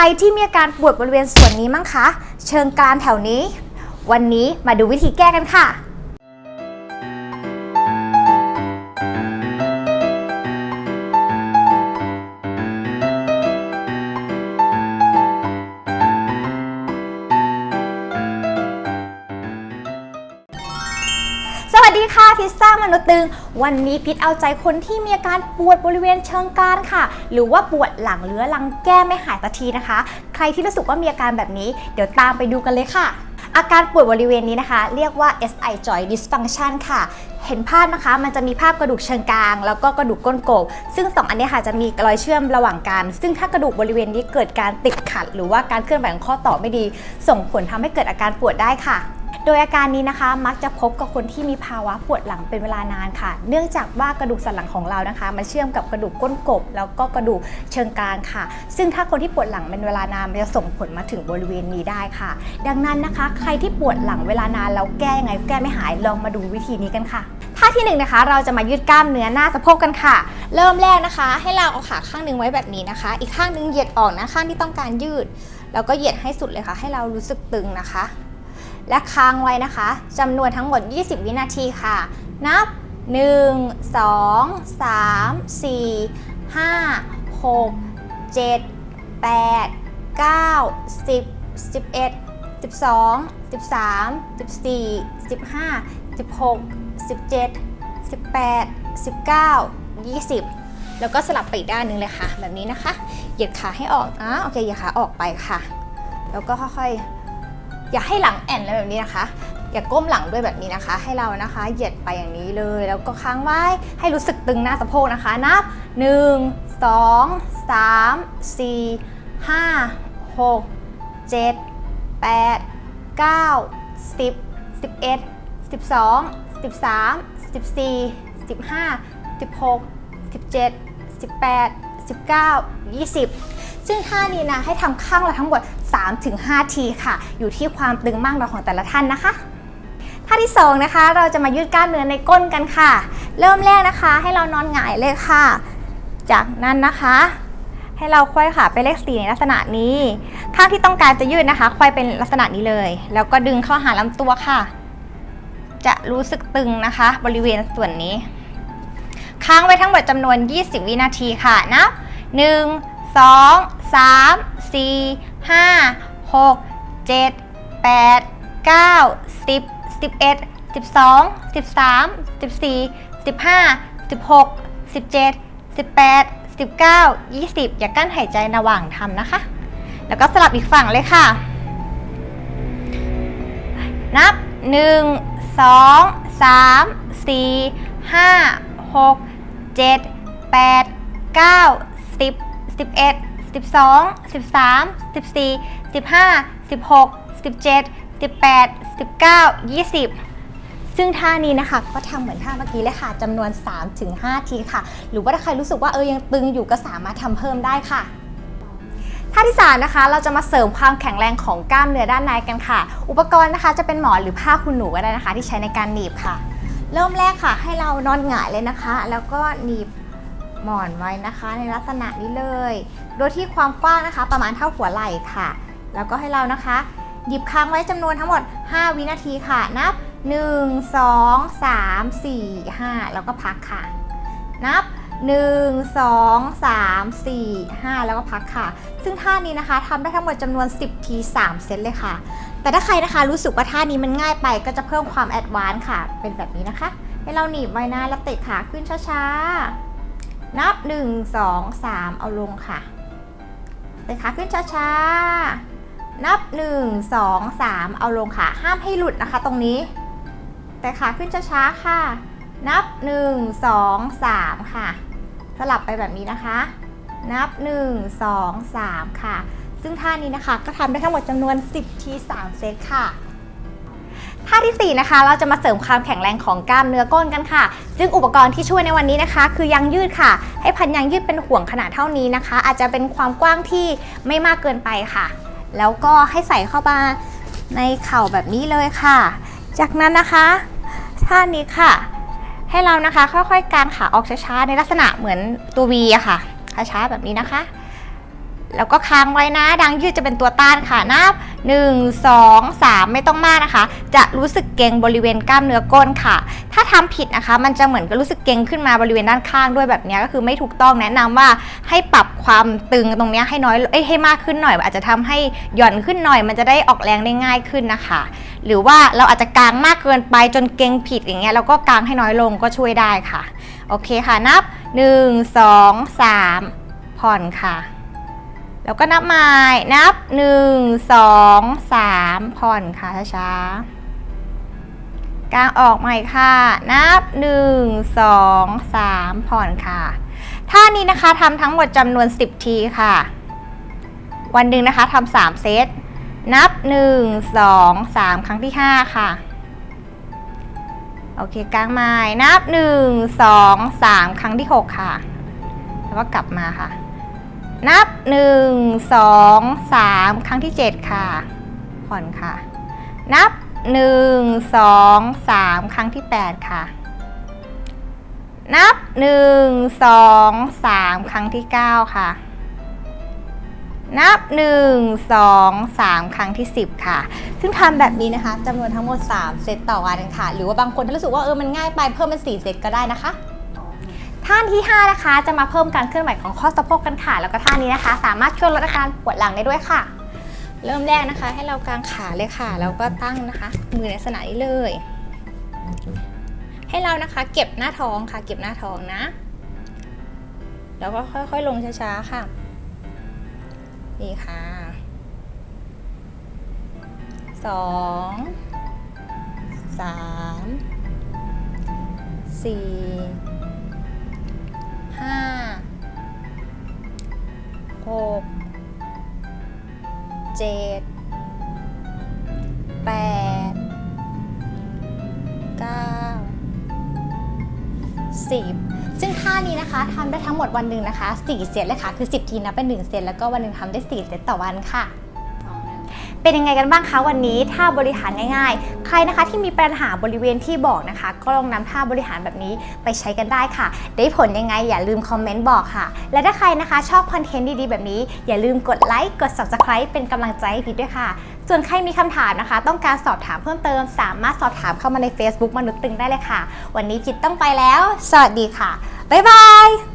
รที่มีอาการปวดบริเวณส่วนนี้มั้งคะ เชิงกรานแถวนี้ วันนี้มาดูวิธีแก้กันค่ะ พิซซ่ามนุษย์ตึง วันนี้พิษเอาใจคนที่มีอาการปวดบริเวณเชิงกรานค่ะ หรือว่าปวดหลังเรื้อรังแก้ไม่หายสักทีนะคะ ใครที่รู้สึกว่ามีอาการแบบนี้ เดี๋ยวตามไปดูกันเลยค่ะ อาการปวดบริเวณนี้นะคะ เรียกว่า SI joint dysfunction ค่ะเห็นภาพนะคะ มันจะมีภาพกระดูกเชิงกรานแล้วก็กระดูกก้นกบ ซึ่งสองอันนี้ค่ะจะมีรอยเชื่อมระหว่างกัน ซึ่งถ้ากระดูกบริเวณนี้เกิดการติดขัด หรือว่าการเคลื่อนไหวของข้อต่อไม่ดี ส่งผลทำให้เกิดอาการปวดได้ค่ะ โดยอาการนี้นะคะมักจะพบกับคนที่มีภาวะปวดหลังเป็นเวลานานค่ะ เนื่องจากว่ากระดูกสันหลังของเรานะคะมันเชื่อมกับกระดูกก้นกบ แล้วก็กระดูกเชิงกรานค่ะ ซึ่งถ้าคนที่ปวดหลังเป็นเวลานานมันจะส่งผลมาถึงบริเวณนี้ได้ค่ะ ดังนั้นนะคะ ใครที่ปวดหลังเวลานานแล้วแก้ยังไงแก้ไม่หายลองมาดูวิธีนี้กันค่ะท่าที่หนึ่งนะคะ เราจะมายืดกล้ามเนื้อหน้าสะโพกกันค่ะ เริ่มแรกนะคะ ให้เราเอาขาข้างหนึงไว้แบบนี้นะคะ อีกข้างหนึงเหยียดออกนะข้างที่ต้องการยืด แล้วก็เหยียดให้สุดเลยค่ะ ให้เรารู้สึกตึงนะคะ และค้างไว้นะคะจำนวนทั้งหมด 20 วินาทีค่ะ นับ 1 2 3 4 5 6 7 8 9 10 11 12 13 14 15 16 17 18 19 20แล้วก็สลับไปอีกด้านหนึ่งเลยค่ะ แบบนี้นะคะ เหยียดขาให้ออกอะโอเค เหยียดขาออกไปค่ะ แล้วก็ค่อยๆ อย่าให้หลังแอนเลยแบบนี้นะคะ อย่าก้มหลังด้วยแบบนี้นะคะ ให้เรานะคะ เหยียดไปอย่างนี้เลย แล้วก็ค้างไว้ให้รู้สึกตึงหน้าสะโพกนะคะ นับ 1 2 3 4 5 6 7 8 9 10 11 12 13 14 15 16 17 18 19 20 ซึ่งท่านี้นะให้ทำข้างละทั้งหมด 3-5 ทีค่ะ อยู่ที่ความตึงมากน้อยของแต่ละท่านนะคะท่าที่2นะคะ เราจะมายืดกล้ามเนื้อในก้นกันค่ะ เริ่มแรกนะคะให้เรานอนหงายเลยค่ะ จากนั้นนะคะ ให้เราควายขาไปเลขสี่ในลักษณะนี้ ข้างที่ต้องการจะยืดนะคะควายเป็นลักษณะนี้เลย แล้วก็ดึงเข้าหาลำตัวค่ะ จะรู้สึกตึงนะคะ บริเวณส่วนนี้ ค้างไว้ทั้งหมดจำนวน 20 วินาทีค่ะนับ1 2 3 4 5 6 7 8 9 10 11 12 13 14 15 16 17 18 19 20 อย่ากั้นหายใจระหว่างทำนะคะ แล้วก็สลับอีกฝั่งเลยค่ะ นับ 1 2 3 4 5 6 7 8 9 10 11 12 13 14 15 16 17 18 19 20ซึ่งท่านี้นะคะก็ทำเหมือนท่าเมื่อกี้เลยค่ะจำนวน 3-5 ทีค่ะ หรือว่าถ้าใครรู้สึกว่าเออยังตึงอยู่ก็สามารถทำเพิ่มได้ค่ะ ท่าที่สามนะคะ เราจะมาเสริมความแข็งแรงของกล้ามเนื้อด้านในกันค่ะ อุปกรณ์นะคะจะเป็นหมอนหรือผ้าคุณหนูก็ได้นะคะ ที่ใช้ในการหนีบค่ะ เริ่มแรกค่ะ ให้เรานอนหงายเลยนะคะ แล้วก็หนีบ หมอนไว้นะคะ ในลักษณะนี้เลย โดยที่ความกว้างนะคะ ประมาณเท่าหัวไหล่ค่ะ แล้วก็ให้เรานะคะ หยิบค้างไว้จำนวนทั้งหมด 5 วินาทีค่ะ นับ 1 2 3 4 5 แล้วก็พักค่ะ นับ 1 2 3 4 5 แล้วก็พักค่ะ ซึ่งท่านี้นะคะทำได้ทั้งหมดจำนวน 10 ที 3 เซตเลยค่ะ แต่ถ้าใครนะคะรู้สึกว่าท่านี้มันง่ายไปก็จะเพิ่มความแอดวานซ์ค่ะ เป็นแบบนี้นะคะ ให้เราหนีบไว้นะแล้วเตะขาขึ้นช้าๆ นับ 1 2 3 เอาลงค่ะเตะขาขึ้นช้าๆ นับ 1 2 3 เอาลงค่ะ ห้ามให้หลุดนะคะตรงนี้แต่ขาขึ้นช้าๆ ค่ะ นับ 1 2 3 ค่ะ สลับไปแบบนี้นะคะ นับ 1 2 3 ค่ะ ซึ่งท่านี้นะคะ ก็ทำได้ทั้งหมดจำนวน 10 ที 3 เซตค่ะ ท่าทีสี่ 4 นะคะ เราจะมาเสริมความแข็งแรงของกล้ามเนื้อก้นกันค่ะ ซึ่งอุปกรณ์ที่ช่วยในวันนี้นะคะ คือยางยืดค่ะ ให้พันยางยืดเป็นห่วงขนาดเท่านี้นะคะ อาจจะเป็นความกว้างที่ไม่มากเกินไปค่ะ แล้วก็ให้ใส่เข้ามาในเข่าแบบนี้เลยค่ะ จากนั้นนะคะท่านี้ค่ะ ให้เรานะคะค่อยๆการขาออกช้าๆในลักษณะเหมือนตัว V อะค่ะช้าๆแบบนี้นะคะ แล้วก็ค้างไว้นะ ดังยืดจะเป็นตัวต้านค่ะนับ 1 2 3 ไม่ต้องมากนะคะ จะรู้สึกเกร็งบริเวณกล้ามเนื้อก้นค่ะ ถ้าทำผิดนะคะ มันจะเหมือนกับรู้สึกเกร็งขึ้นมาบริเวณด้านข้างด้วยแบบนี้ก็คือไม่ถูกต้องแนะนำว่าให้ปรับความตึงตรงนี้ให้น้อยเอ้ยให้มากขึ้นหน่อย อาจจะทำให้หย่อนขึ้นหน่อย มันจะได้ออกแรงได้ง่ายขึ้นนะคะ หรือว่าเราอาจจะกางมากเกินไปจนเกร็งผิดอย่างเงี้ยเราก็กางให้น้อยลงก็ช่วยได้ค่ะ โอเคค่ะนับ 1 2 3 ผ่อนค่ะ แล้วก็นับใหม่นับ 1 2 3 ผ่อนค่ะช้าๆกางออกใหม่ค่ะ นับ 1 2 3 ผ่อนค่ะ ท่านี้นะคะทำทั้งหมดจำนวน 10 ทีค่ะ วันหนึ่งนะคะทำ3เซต นับ 1 2 3 ครั้งที่ 5 ค่ะ โอเคกลางไม้นับ 1 2 3 ครั้งที่ 6 ค่ะ แล้วก็กลับมาค่ะ นับ 1 2 3 ครั้งที่ 7 ค่ะ ผ่อนค่ะ นับ 1 2 3 ครั้งที่ 8 ค่ะ นับ 1 2 3 ครั้งที่ 9 ค่ะ นับ 1 2 3 ครั้งที่ 10 ค่ะ ซึ่งทำแบบนี้นะคะจำนวนทั้งหมด 3 เซตต่อวันค่ะ หรือว่าบางคนถ้ารู้สึกว่าเออมันง่ายไปเพิ่มเป็น 4 เซตก็ได้นะคะ ท่าที่ 5 นะคะ จะมาเพิ่มการเคลื่อนไหวของข้อสะโพกกันค่ะ แล้วก็ท่านี้นะคะ สามารถช่วยลดอาการปวดหลังได้ด้วยค่ะ เริ่มแรกนะคะ ให้เรากางขาเลยค่ะ แล้วก็ตั้งนะคะ มือในลักษณะนี้เลย ให้เรานะคะ เก็บหน้าท้องค่ะ เก็บหน้าท้องนะ แล้วก็ค่อยๆลงช้าๆค่ะ นี่ค่ะสองสามสี่ ห้าหกเจ็ดแปดเก้าสิบซึ่งท่านี้นะคะทำได้ทั้งหมดวันหนึ่งนะคะ 4 เซตเลยค่ะ คือ 10 ทีนับเป็น 1 เซตแล้วก็วันหนึ่งทำได้ 4 เซตต่อวันค่ะ เป็นยังไงกันบ้างคะวันนี้ท่าบริหารง่ายๆ ใครนะคะที่มีปัญหาบริเวณที่บอกนะคะ ก็ลองนำท่าบริหารแบบนี้ไปใช้กันได้ค่ะ ได้ผลยังไงอย่าลืมคอมเมนต์บอกค่ะ และถ้าใครนะคะชอบคอนเทนต์ดีๆ แบบนี้ อย่าลืมกดไลค์กด subscribe เป็นกำลังใจให้พีทด้วยค่ะ ส่วนใครมีคำถามนะคะ ต้องการสอบถามเพิ่มเติม สามารถสอบถามเข้ามาใน Facebook มนุษย์ตึงได้เลยค่ะ วันนี้พีทต้องไปแล้ว สวัสดีค่ะบ๊ายบาย